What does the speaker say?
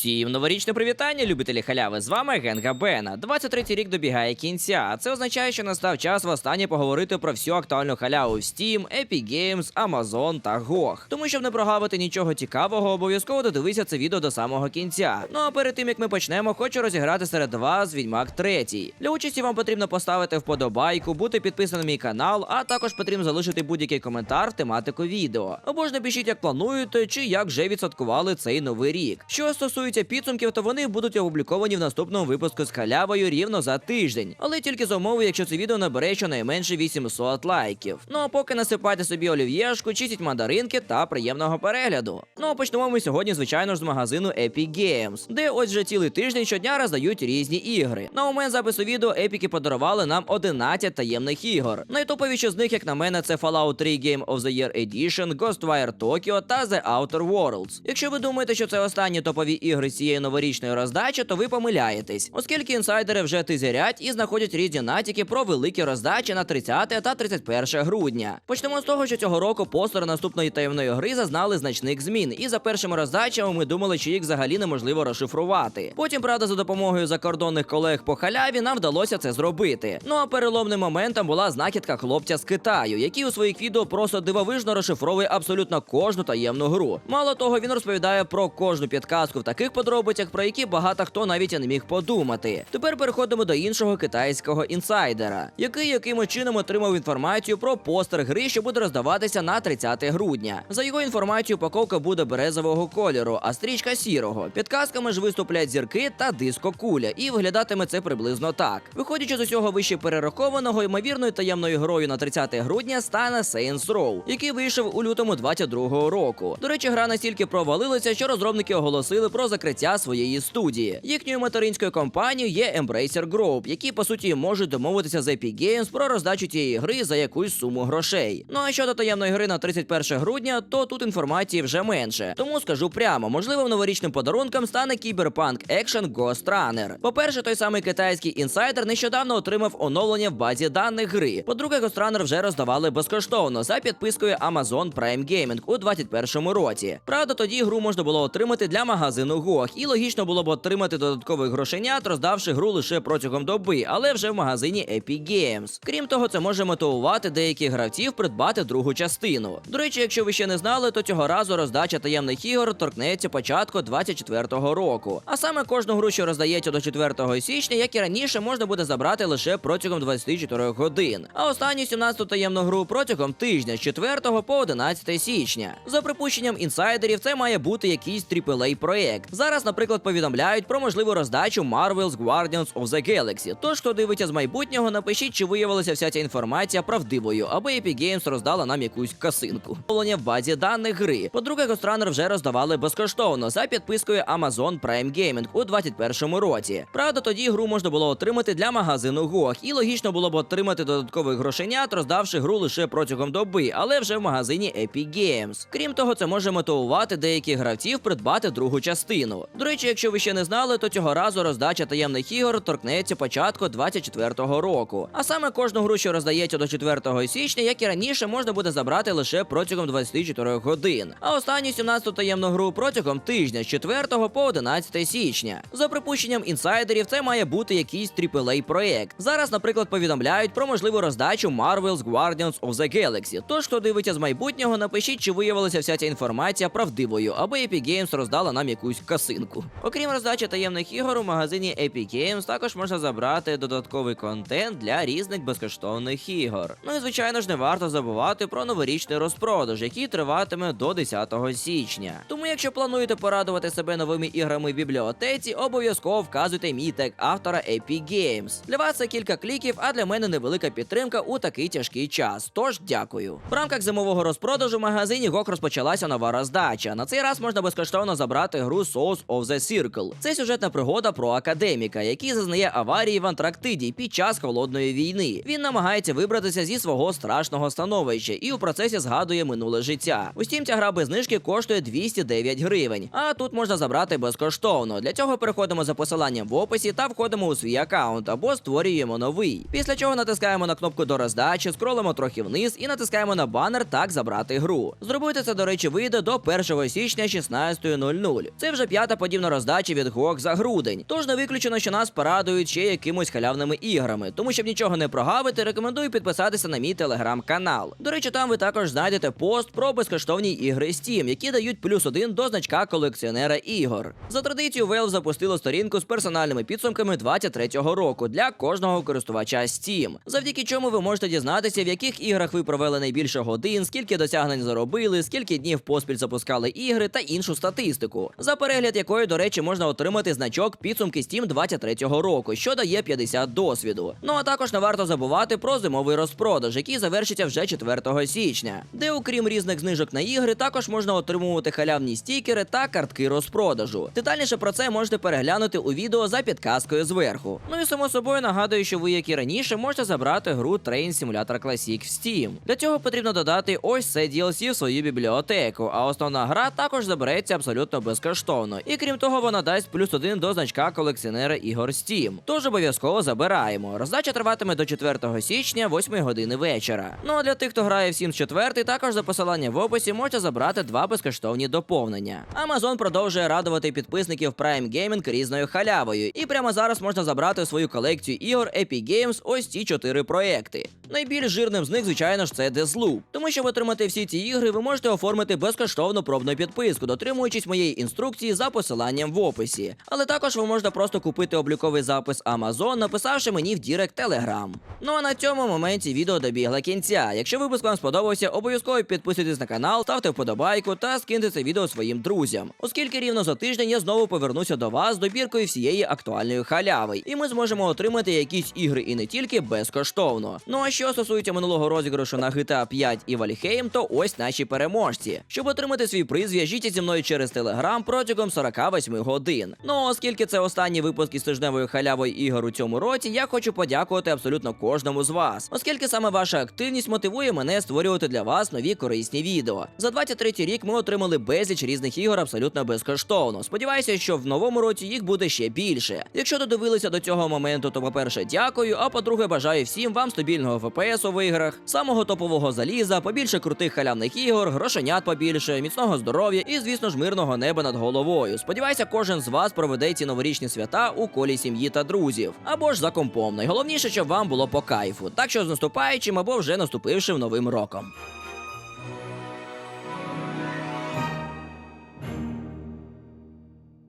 Всім новорічне привітання, любителі халяви. З вами Генга Бена. 23-й рік добігає кінця. Це означає, що настав час востаннє поговорити про всю актуальну халяву в Steam, Epic Games, Amazon та GOG. Тому щоб не прогавити нічого цікавого, обов'язково додивися це відео до самого кінця. Ну а перед тим як ми почнемо, хочу розіграти серед вас Відьмак 3. Для участі вам потрібно поставити вподобайку, бути підписаним на мій канал, а також потрібно залишити будь-який коментар в тематику відео. Або ж напишіть, як плануєте, чи як вже відсвяткували цей новий рік. Що стосується підсумків, то вони будуть опубліковані в наступному випуску з халявою рівно за тиждень, але тільки за умови, якщо це відео набере щонайменше 800 лайків. Ну а поки насипайте собі олів'єшку, чистіть мандаринки та приємного перегляду. Ну а почнемо ми сьогодні, звичайно ж, з магазину Epic Games, де ось вже цілий тиждень щодня роздають різні ігри. На момент запису відео епіки подарували нам 11 таємних ігор. Найтоповіші з них, як на мене, це Fallout 3 Game of the Year Edition, Ghostwire Tokyo та The Outer Worlds. Якщо ви думаєте, що це останні топові ігри з цієї новорічної роздачі, то ви помиляєтесь, оскільки інсайдери вже тизерять і знаходять різні натяки про великі роздачі на 30 та 31 грудня. Почнемо з того, що цього року постери наступної таємної гри зазнали значних змін, і за першими роздачами ми думали, що їх взагалі неможливо розшифрувати. Потім, правда, за допомогою закордонних колег по халяві нам вдалося це зробити. Ну а переломним моментом була знахідка хлопця з Китаю, який у своїх відео просто дивовижно розшифровує абсолютно кожну таємну гру. Мало того, він розповідає про кожну підказку в таких подробицях, про які багато хто навіть і не міг подумати. Тепер переходимо до іншого китайського інсайдера, який якимось чином отримав інформацію про постер гри, що буде роздаватися на 30 грудня. За його інформацією, упаковка буде березового кольору, а стрічка сірого. Підказками ж виступлять зірки та диско куля, і виглядатиме це приблизно так. Виходячи з усього вище перерахованого, ймовірною таємною грою на 30 грудня стане Saints Row, який вийшов у лютому 22-го року. До речі, гра настільки провалилася, що розробники оголосили про закриття своєї студії. Їхньою материнською компанією є Embracer Group, які по суті можуть домовитися з Epic Games про роздачу цієї гри за якусь суму грошей. Ну а щодо таємної гри на 31 грудня, то тут інформації вже менше. Тому скажу прямо, можливо, новорічним подарунком стане Cyberpunk Action Ghost Runner. По-перше, той самий китайський інсайдер нещодавно отримав оновлення в базі даних гри. По-друге, Ghost Runner вже роздавали безкоштовно за підпискою Amazon Prime Gaming у 2021 році. Правда, тоді гру можна було отримати для магазину GOG, і логічно було б отримати додаткових грошенят, роздавши гру лише протягом доби, але вже в магазині Epic Games. Крім того, це може мотивувати деяких гравців придбати другу частину. До речі, якщо ви ще не знали, то цього разу роздача таємних ігор торкнеться початку 24-го року. А саме кожну гру, що роздається до 4 січня, як і раніше, можна буде забрати лише протягом 24 годин. А останню 17-ту таємну гру протягом тижня з 4 по 11 січня. За припущенням інсайдерів, це має бути якийсь aaa проект. Зараз, наприклад, повідомляють про можливу роздачу Marvel's Guardians of the Galaxy. Тож, хто дивиться з майбутнього, напишіть, чи виявилася вся ця інформація правдивою, аби Epic Games роздала нам якусь касинку. Оновлення в базі даних гри. По-друге, Runner вже роздавали безкоштовно за підпискою Amazon Prime Gaming у 2021 році. Правда, тоді гру можна було отримати для магазину GOG, і логічно було б отримати додаткових грошенят, роздавши гру лише протягом доби, але вже в магазині Epic Games. Крім того, це може мотивувати деяких гравців придбати другу частину. До речі, якщо ви ще не знали, то цього разу роздача таємних ігор торкнеться початку 24-го року. А саме кожну гру, що роздається до 4 січня, як і раніше, можна буде забрати лише протягом 24 годин. А останню 17-ту таємну гру протягом тижня з 4 по 11 січня. За припущенням інсайдерів, це має бути якийсь aaa проект. Зараз, наприклад, повідомляють про можливу роздачу Marvel's Guardians of the Galaxy. Тож, хто дивиться з майбутнього, напишіть, чи виявилася вся ця інформація правдивою, аби Epic Games роздала нам якусь касинку. Окрім роздачі таємних ігор, у магазині Epic Games також можна забрати додатковий контент для різних безкоштовних ігор. Ну і звичайно ж не варто забувати про новорічний розпродаж, який триватиме до 10 січня. Тому, якщо плануєте порадувати себе новими іграми в бібліотеці, обов'язково вказуйте мій тег автора Epic Games. Для вас це кілька кліків, а для мене невелика підтримка у такий тяжкий час. Тож дякую. В рамках зимового розпродажу в магазині GOG розпочалася нова роздача. На цей раз можна безкоштовно забрати гру Souls of the Circle. Це сюжетна пригода про академіка, який зазнає аварії в Антарктиді під час холодної війни. Він намагається вибратися зі свого страшного становища і у процесі згадує минуле життя. Утім, ця гра без знижки коштує 209 гривень. А тут можна забрати безкоштовно. Для цього переходимо за посиланням в описі та входимо у свій аккаунт або створюємо новий. Після чого натискаємо на кнопку до роздачі, скролимо трохи вниз і натискаємо на банер Так забрати гру. Зробити це, до речі, вийде до 1 січня 16.00. Це вже п'ята подібна роздача від GOG за грудень. Тож не виключено, що нас порадують ще якимось халявними іграми. Тому щоб нічого не прогавити, рекомендую підписатися на мій телеграм-канал. До речі, там ви також знайдете пост про безкоштовні ігри Steam, які дають плюс один до значка колекціонера ігор. За традицією, Valve запустило сторінку з персональними підсумками 23-го року для кожного користувача Steam, завдяки чому ви можете дізнатися, в яких іграх ви провели найбільше годин, скільки досягнень заробили, скільки днів поспіль запускали ігри та іншу статистику, за перегляд якої, до речі, можна отримати значок підсумки Steam 23-го року, що дає 50 досвіду. Ну а також не варто забувати про зимовий розпродаж, який завершиться вже 4 січня, де, окрім різних знижок на ігри, також можна отримувати халявні стікери та картки розпродажу. Детальніше про це можете переглянути у відео за підказкою зверху. Ну і само собою нагадую, що ви, як і раніше, можете забрати гру Train Simulator Classic в Steam. Для цього потрібно додати ось це DLC в свою бібліотеку, а основна гра також забереться абсолютно безкоштовно. І крім того, вона дасть плюс один до значка колекціонера ігор Steam. Тож обов'язково забираємо. Роздача триватиме до 4 січня, 8 години вечора. Ну а для тих, хто грає в Sims 4, також за посиланням в описі можете забрати два безкоштовні доповнення. Amazon продовжує радувати підписників Prime Gaming різною халявою, і прямо зараз можна забрати свою колекцію ігор Epic Games ось ці чотири проекти. Найбільш жирним з них, звичайно ж, це Deathloop. Тому щоб отримати всі ці ігри, ви можете оформити безкоштовну пробну підписку, дотримуючись моєї інструкції за посиланням в описі. Але також ви можете просто купити обліковий запис Amazon, написавши мені в Дірект Telegram. Ну а на цьому моменті відео добігла кінця. Якщо випуск вам сподобався, обов'язково підписуйтесь на канал, ставте вподобайку та скиньте це відео своїм друзям. Оскільки рівно за тиждень я знову повернуся до вас з добіркою всієї актуальної халяви, і ми зможемо отримати якісь ігри і не тільки безкоштовно. Ну а що стосується минулого розіграшу на GTA 5 і Вальхейм, то ось наші переможці. Щоб отримати свій приз, зв'яжіться зі мною через Телеграм протягом 48 годин. Ну оскільки це останній випуск із тижневою халявою ігор у цьому році, я хочу подякувати абсолютно кожному з вас, оскільки саме ваша активність мотивує мене створювати для вас нові корисні відео. За 23 рік ми отримали безліч різних ігор абсолютно безкоштовно. Сподіваюся, що в новому році їх буде ще більше. Якщо додивилися до цього моменту, то по-перше, дякую. А по-друге, бажаю всім вам стабільного ФПС у іграх, самого топового заліза, побільше крутих халявних ігор, грошенят побільше, міцного здоров'я і, звісно ж, мирного неба над головою. Сподіваюся, кожен з вас проведе ці новорічні свята у колі сім'ї та друзів або ж за компом. Найголовніше, щоб вам було по кайфу. Так що з наступаючим або вже наступившим новим роком.